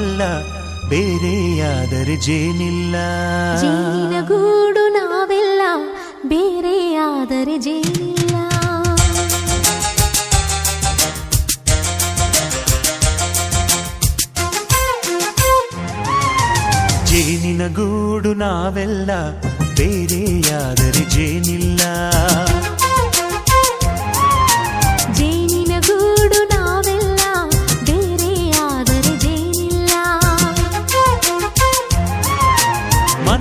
ನಾವೆಲ್ಲ ಬೇರೆಯಾದರೆ ಜೇನಿಲ್ಲ. ಜೇನಿನ ಗೂಡು ನಾವೆಲ್ಲ ಬೇರೆಯಾದರೆ ಜೇನಿಲ್ಲ. ಜೇನಿನ ಗೂಡು ನಾವೆಲ್ಲ ಬೇರೆಯಾದರೆ ಜೇನಿಲ್ಲ.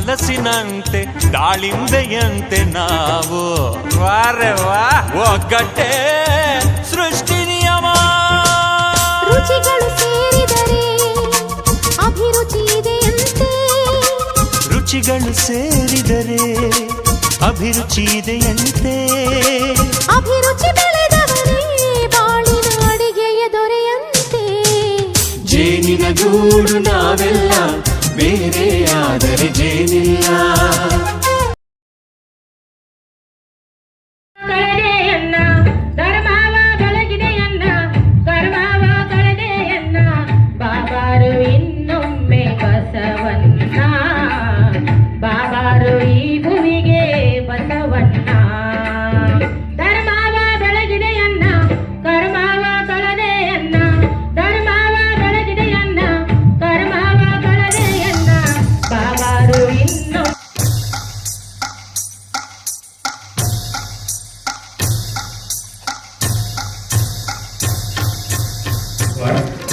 ಹಲಸಿನಂತೆ ದಾಳಿಂಬೆಯಂತೆ ನಾವು. ಒಗ್ಗಟ್ಟೆ ಸೃಷ್ಟಿ ನಿಯಮ. ರುಚಿಗಳು ಸೇರಿದರೆ ಅಭಿರುಚಿ ಇದೆಯಂತೆ. ರುಚಿಗಳು ಸೇರಿದರೆ ಅಭಿರುಚಿ ಇದೆಯಂತೆ. ಅಭಿರುಚಿ ಬಾಳಿನ ಅಡಿಗೆಯ ದೊರೆಯಂತೆ. ಜೇನಿನ ಗೂಡು ನಾವೆಲ್ಲ ಬೇರೆಯಾದರೆ ಜೇನಿಲ್ಲ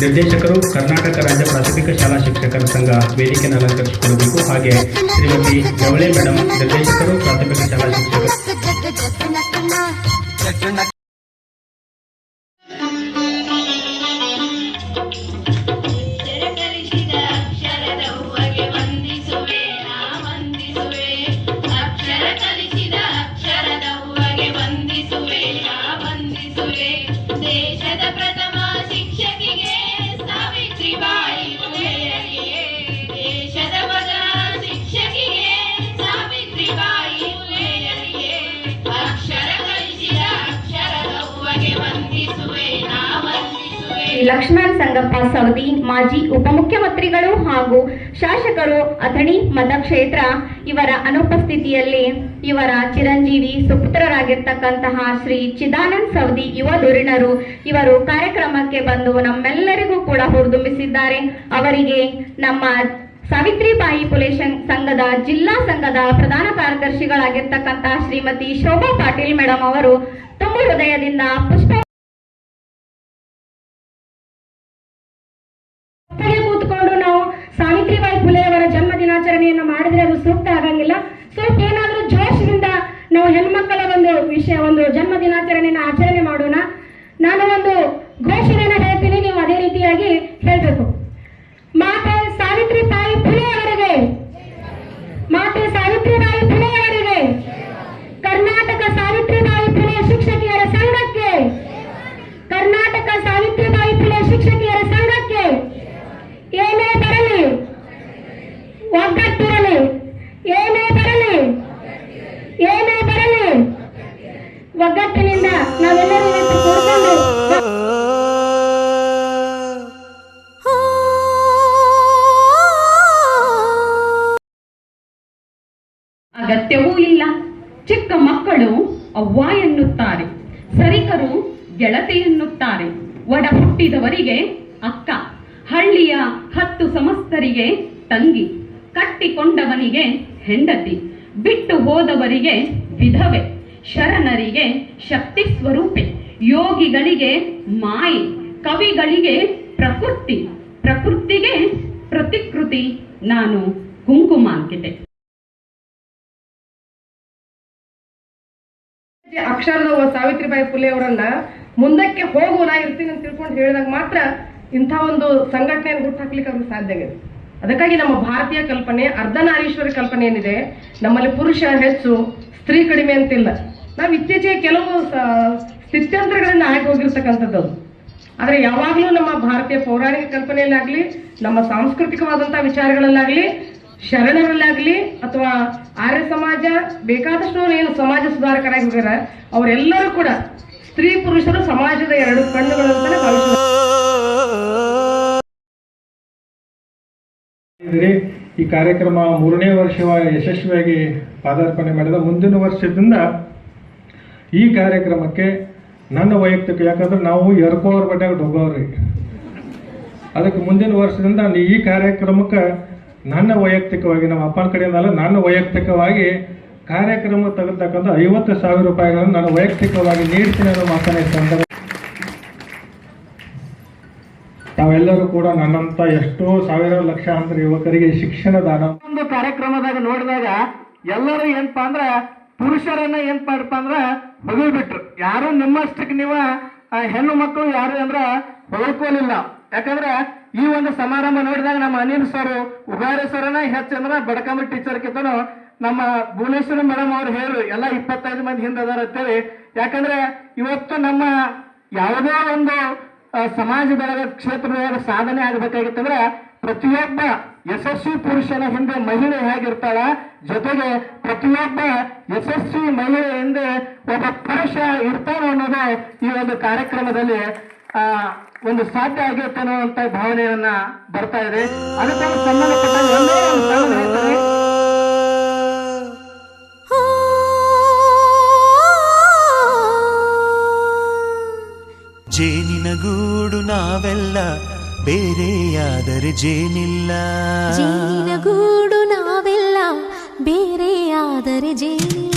ನಿರ್ದೇಶಕರು ಕರ್ನಾಟಕ ರಾಜ್ಯ ಪ್ರಾಥಮಿಕ ಶಾಲಾ ಶಿಕ್ಷಕರ ಸಂಘ ವೇದಿಕೆಯನ್ನು ಅಲಂಕರಿಸಿಕೊಳ್ಳಬೇಕು ಹಾಗೆ ಶ್ರೀಮತಿ ಜವಳೆ ಮೇಡಮ್ ನಿರ್ದೇಶಕರು ಪ್ರಾಥಮಿಕ ಶಾಲಾ ಶಿಕ್ಷಕರು ಲಕ್ಷ್ಮಣ್ ಸಂಗಪ್ಪ ಸವದಿ, ಮಾಜಿ ಉಪಮುಖ್ಯಮಂತ್ರಿಗಳು ಹಾಗೂ ಶಾಸಕರು ಅಥಣಿ ಮತಕ್ಷೇತ್ರ ಇವರ ಅನುಪಸ್ಥಿತಿಯಲ್ಲಿ ಇವರ ಚಿರಂಜೀವಿ ಸುಪುತ್ರರಾಗಿರ್ತಕ್ಕಂತಹ ಶ್ರೀ ಚಿದಾನಂದ್ ಸವದಿ ಯುವ ಧುರಿಣರು ಇವರು ಕಾರ್ಯಕ್ರಮಕ್ಕೆ ಬಂದು ನಮ್ಮೆಲ್ಲರಿಗೂ ಕೂಡ ಹುರಿದುಂಬಿಸಿದ್ದಾರೆ. ಅವರಿಗೆ ನಮ್ಮ ಸಾವಿತ್ರಿಬಾಯಿ ಪುಲೆ ಸಂಘದ ಜಿಲ್ಲಾ ಸಂಘದ ಪ್ರಧಾನ ಕಾರ್ಯದರ್ಶಿಗಳಾಗಿರ್ತಕ್ಕಂತಹ ಶ್ರೀಮತಿ ಶೋಭಾ ಪಾಟೀಲ್ ಮೇಡಮ್ ಅವರು ತುಂಬ ಹೃದಯದಿಂದ ಪುಷ್ಪ ಸಾವಿತ್ರಿಬಾಯಿ ಫುಲೆ ಅವರ ಜನ್ಮ ದಿನಾಚರಣೆಯನ್ನು ಮಾಡಿದ್ರೆ ಅದು ಸೂಕ್ತ ಆಗಂಗಿಲ್ಲ. ಸ್ವಲ್ಪ ಏನಾದರೂ ಜೋಶದಿಂದ ನಾವು ಹೆಣ್ಮಕ್ಕಳ ಒಂದು ವಿಷಯ, ಒಂದು ಜನ್ಮ ದಿನಾಚರಣೆಯನ್ನು ಆಚರಣೆ ಮಾಡೋಣ. ನಾನು ಒಂದು ಘೋಷಣೆಯನ್ನು ಹೇಳ್ತೀನಿ, ನೀವು ಅದೇ ರೀತಿಯಾಗಿ ಹೇಳಬೇಕು. ಮಾತೆ ಸಾವಿತ್ರಿಬಾಯಿ ಫುಲೆ ಅವರಿಗೆ, ಮಾತೆ ಸಾವಿತ್ರಿಬಾಯಿ ಫುಲೆ ಅವರಿಗೆ, ಕರ್ನಾಟಕ ಸಾವಿತ್ರಿಬಾಯಿ ಅಗತ್ಯವೂ ಇಲ್ಲ. ಚಿಕ್ಕ ಮಕ್ಕಳು ಅವ್ವ ಎನ್ನುತ್ತಾರೆ. ಸರಿಕರು ಗೆಳತಿ ಎನ್ನುತ್ತಾರೆ. ಒಡ ಹುಟ್ಟಿದವರಿಗೆ ಅಕ್ಕ, ಹಳ್ಳಿಯ ಹತ್ತು ಸಮಸ್ತರಿಗೆ ತಂಗಿ, ಕಟ್ಟಿಕೊಂಡವನಿಗೆ ಹೆಂಡತಿ, ಬಿಟ್ಟು ಹೋದವರಿಗೆ ವಿಧವೆ, ಶರಣರಿಗೆ ಶಕ್ತಿ ಸ್ವರೂಪೆ, ಯೋಗಿಗಳಿಗೆ ಮಾಯೆ, ಕವಿಗಳಿಗೆ ಪ್ರಕೃತಿ, ಪ್ರಕೃತಿಗೆ ಪ್ರತಿಕೃತಿ. ನಾನು ಕುಂಕುಮಾಂಕಿತೆ ಅಕ್ಷರದ ಒಬ್ಬ ಸಾವಿತ್ರಿಬಾಯಿ ಫುಲೆ ಅವರನ್ನ ಮುಂದಕ್ಕೆ ಹೋಗು, ನಾ ಇರ್ತೀನಿ ಅಂತ ತಿಳ್ಕೊಂಡು ಹೇಳಿದಾಗ ಮಾತ್ರ ಇಂಥ ಒಂದು ಸಂಘಟನೆಯನ್ನು ಹುಟ್ಟಾಕ್ಲಿಕ್ಕೆ ಅವ್ರಿಗೆ ಸಾಧ್ಯ ಆಗಿದೆ. ಅದಕ್ಕಾಗಿ ನಮ್ಮ ಭಾರತೀಯ ಕಲ್ಪನೆ ಅರ್ಧನಾರೀಶ್ವರ ಕಲ್ಪನೆ ಏನಿದೆ, ನಮ್ಮಲ್ಲಿ ಪುರುಷ ಹೆಚ್ಚು, ಸ್ತ್ರೀ ಕಡಿಮೆ ಅಂತಿಲ್ಲ. ನಾವು ಇತ್ತೀಚೆಗೆ ಕೆಲವು ಸ್ಥಿತ್ಯಂತರಗಳನ್ನ ಆಗಿ ಹೋಗಿರ್ತಕ್ಕಂಥದ್ದು ಅದು. ಆದ್ರೆ ಯಾವಾಗಲೂ ನಮ್ಮ ಭಾರತೀಯ ಪೌರಾಣಿಕ ಕಲ್ಪನೆಯಲ್ಲಾಗ್ಲಿ, ನಮ್ಮ ಸಾಂಸ್ಕೃತಿಕವಾದಂತಹ ವಿಚಾರಗಳಲ್ಲಾಗ್ಲಿ ಶರಣರಲ್ಲಾಗ್ಲಿ ಅಥವಾ ಆರ್ಯ ಸಮಾಜ, ಬೇಕಾದಷ್ಟು ಏನು ಸಮಾಜ ಸುಧಾರಕರಾಗಿ ಹೋಗ್ಯಾರ ಅವರೆಲ್ಲರೂ ಕೂಡ ಸ್ತ್ರೀ ಪುರುಷರು ಸಮಾಜದ ಎರಡು ಕಣ್ಣುಗಳು ಅಂತಾನೆ ಈ ಕಾರ್ಯಕ್ರಮ ಮೂರನೇ ವರ್ಷ ಯಶಸ್ವಿಯಾಗಿ ಪಾದಾರ್ಪಣೆ ಮಾಡಿದ ಮುಂದಿನ ವರ್ಷದಿಂದ ಈ ಕಾರ್ಯಕ್ರಮಕ್ಕೆ ನನ್ನ ವೈಯಕ್ತಿಕ, ಯಾಕಂದ್ರೆ ನಾವು ಎರ್ಕೋರ್ ಬಡ್ಯಾಗ ಹೋಗೋರಿ ಅದಕ್ಕೆ ಮುಂದಿನ ವರ್ಷದಿಂದ ಈ ಕಾರ್ಯಕ್ರಮಕ್ಕೆ ನನ್ನ ವೈಯಕ್ತಿಕವಾಗಿ, ನಮ್ಮ ಅಪ್ಪನ ಕಡೆಯಿಂದಲ್ಲ, ನನ್ನ ವೈಯಕ್ತಿಕವಾಗಿ ಕಾರ್ಯಕ್ರಮ ತೆಗೆದಕ್ಕಂಥ ಐವತ್ತು ಸಾವಿರ ರೂಪಾಯಿಗಳನ್ನು ನಾನು ವೈಯಕ್ತಿಕವಾಗಿ ನೀಡ್ತೀನಿ ಅನ್ನೋ ಮಾತನ್ನ ಸಂದರ್ಭ ತಾವೆಲ್ಲರೂ ಕೂಡ ನನ್ನಂತ ಎಷ್ಟೋ ಸಾವಿರ ಲಕ್ಷಾಂತರ ಯುವಕರಿಗೆ ಶಿಕ್ಷಣ ದಾನ ಒಂದು ಕಾರ್ಯಕ್ರಮದಾಗ ನೋಡಿದಾಗ ಎಲ್ಲರೂ ಏನಪ್ಪಾ ಅಂದ್ರ ಪುರುಷರನ್ನ ಏನ್ ಮಾಡಪ್ಪ ಅಂದ್ರ ಹೊಗಳ್ಬಿಟ್ರು. ಯಾರು ನಿಮ್ಮಷ್ಟಕ್ಕೆ ನೀವ ಹೆಣ್ಣು ಮಕ್ಕಳು ಯಾರು ಅಂದ್ರ ಹೊಗಳ್ಕೊಲಿಲ್ಲ. ಯಾಕಂದ್ರ ಈ ಒಂದು ಸಮಾರಂಭ ನೋಡಿದಾಗ ನಮ್ಮ ಅನಿಲ್ ಸರ್ ಉಗಾರಿ ಸರ್ನ ಹೆಚ್ಚಂದ್ರ ಬಡಕಂಬ ಟೀಚರ್ ಕಿತ್ತನು ನಮ್ಮ ಭುವನೇಶ್ವರ ಮೇಡಮ್ ಅವ್ರು ಹೇಳು, ಎಲ್ಲ ಇಪ್ಪತ್ತೈದು ಮಂದಿ ಹಿಂದೆ ಅದಾರ ಅಂತೇಳಿ. ಯಾಕಂದ್ರೆ ಇವತ್ತು ನಮ್ಮ ಯಾವುದೋ ಒಂದು ಸಮಾಜದೊಳಗ, ಕ್ಷೇತ್ರದೊಳಗೆ ಸಾಧನೆ ಆಗಬೇಕಾಗಿತ್ತಂದ್ರೆ ಪ್ರತಿಯೊಬ್ಬ ಯಶಸ್ವಿ ಪುರುಷನ ಹಿಂದೆ ಮಹಿಳೆ ಹೇಗಿರ್ತಾಳ, ಜೊತೆಗೆ ಪ್ರತಿಯೊಬ್ಬ ಯಶಸ್ವಿ ಮಹಿಳೆ ಹಿಂದೆ ಒಬ್ಬ ಪುರುಷ ಇರ್ತಾನೋ ಅನ್ನೋದು ಈ ಒಂದು ಕಾರ್ಯಕ್ರಮದಲ್ಲಿ, ಆ ಒಂದು ಸಾಧ್ಯ ಆಗೈತೆ ಅಂತ ಭಾವನೆಯನ್ನ ಬರ್ತಾ ಇದೆ. ಅದಕ್ಕೆ ಸಂಬಂಧಪಟ್ಟ ಒಂದೇ ಹೇಳ್ತಾರೆ ಜೇನಿನ ಗೂಡು ನಾವೆಲ್ಲ ಬೇರೆಯಾದರೆ ಜೇನಿಲ್ಲ. ಜೇನಿನ ಗೂಡು ನಾವೆಲ್ಲ ಬೇರೆಯಾದರೆ ಜೇನಿಲ್ಲ.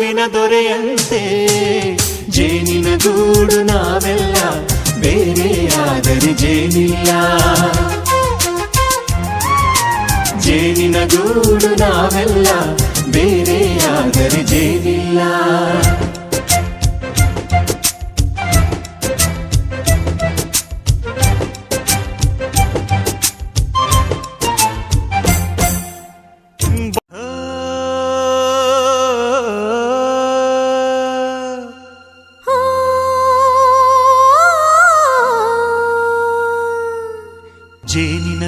ನಗುವಿನ ದೊರೆಯಂತೆ ಜೇನಿನ ಗೂಡು ನಾವೆಲ್ಲ ಬೇರೆಯಾದರೆ ಜೇನಿಲ್ಲ. ಜೇನಿನ ಗೂಡು ನಾವೆಲ್ಲ ಬೇರೆಯಾದರೆ ಜೇನಿಲ್ಲ.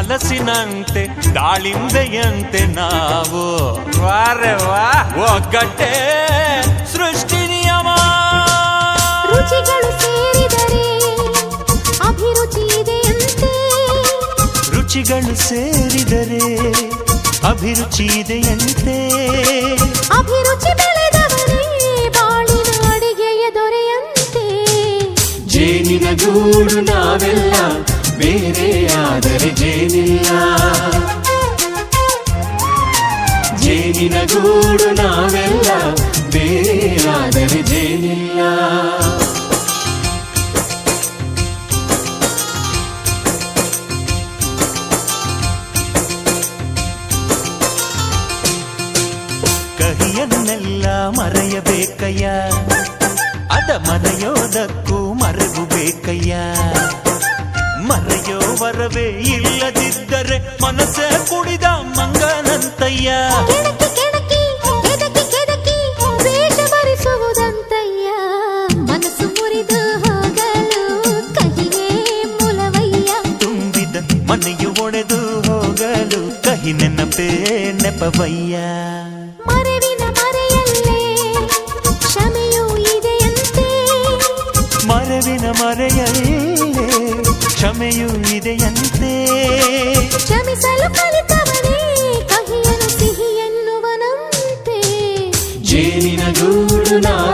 ಹಲಸಿನಂತೆ ದಾಳಿಂಬೆಯಂತೆ ನಾವು. ವಾರೆ ವಾ. ಒಗ್ಗಟ್ಟೆ ಸೃಷ್ಟಿ ನಿಯಮ. ರುಚಿಗಳು ಸೇರಿದರೆ ಅಭಿರುಚಿ ಇದೆಯಂತೆ. ರುಚಿಗಳು ಸೇರಿದರೆ ಅಭಿರುಚಿ ಇದೆಯಂತೆ. ಅಭಿರುಚಿ ಬೆಳೆದವರೇ ಬಾಳಿನ ಅಡಿಗೆಯ ದೊರೆಯಂತೆ. ಜೇನಿನ ಗೂಡು ನಾವೆಲ್ಲ ಬೇರೆಯಾದರೆ ಜೇನಿಲ್ಲ ಜೇನಿನ ಗೂಡು ನಾವೆಲ್ಲ ಬೇರೆಯಾದರೆ ಜೇನಿಲ್ಲ ಕಹಿಯನ್ನೆಲ್ಲ ಮರೆಯಬೇಕಯ್ಯ. ಅದ ಮರೆಯೋದಕ್ಕೂ ಮರೆವು ಬೇಕಯ್ಯ. ವರವೇ ಇಲ್ಲದಿದ್ದರೆ ಮನಸ್ಸೇ ಕುಡಿದ ಮಂಗನಂತಯ್ಯ. ಮನಸ್ಸು ಮುರಿದು ಹೋಗಲು ಮೂಲವಯ್ಯ. ತುಂಬಿದ ಮನೆಯು ಒಡೆದು ಹೋಗಲು ಕಹಿ ನೆನಪೇ ನೆಪವಯ್ಯ.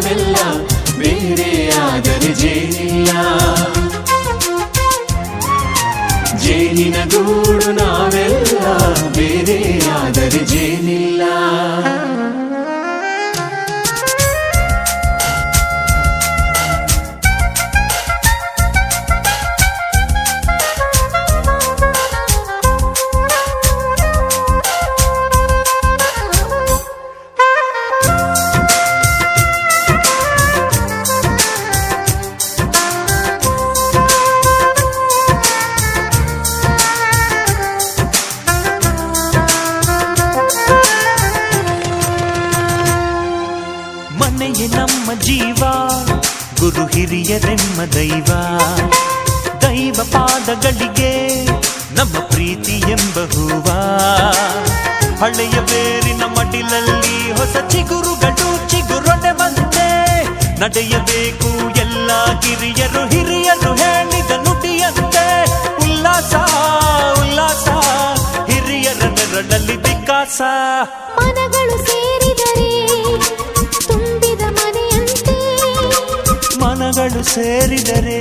ಗೂಡು ನಾವೆಲ್ಲ ಬೇರೆಯಾದರೆ ಜೇನಿಲ್ಲ ಜೇನಿನ ಗೂಡು ನಾವೆಲ್ಲ ಬೇರೆಯಾದರೆ ಜೇನಿಲ್ಲ ಮನೆಯೇ ಎಂಬ ಹೂವ ಹಳೆಯ ಬೇರಿನ ಮಡಿಲಲ್ಲಿ ಹೊಸ ಚಿಗುರುಗಳು ಚಿಗುರೊಡೆ ಬಂದೆ ನಡೆಯಬೇಕು ಎಲ್ಲ ಕಿರಿಯರು ಹಿರಿಯರು ಹೇಳಿದ ನುಡಿಯಂತೆ. ಉಲ್ಲಾಸ ಉಲ್ಲಾಸ ಹಿರಿಯರ ನೆರಳಲ್ಲಿ ವಿಕಾಸ. ಮನಗಳು ಸೇರಿದರೆ ತುಂಬಿದ ಮನೆಯಂತೆ. ಮನಗಳು ಸೇರಿದರೆ